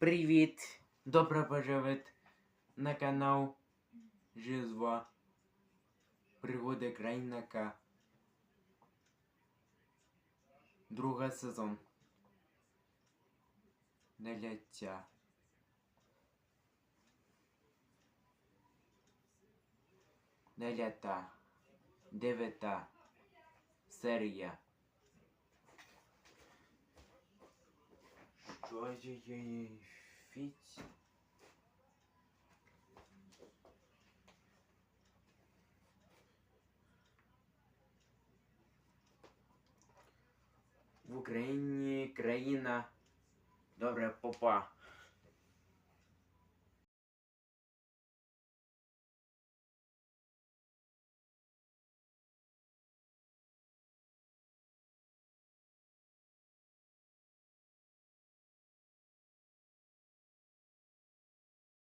Привіт! Добро пожаловать на канал Жизва. Пригоди Крайнака. Друга сезон. Наляття. Налята. Дев'ята. Серія. Фіць? В Україні країна. Добре, попа.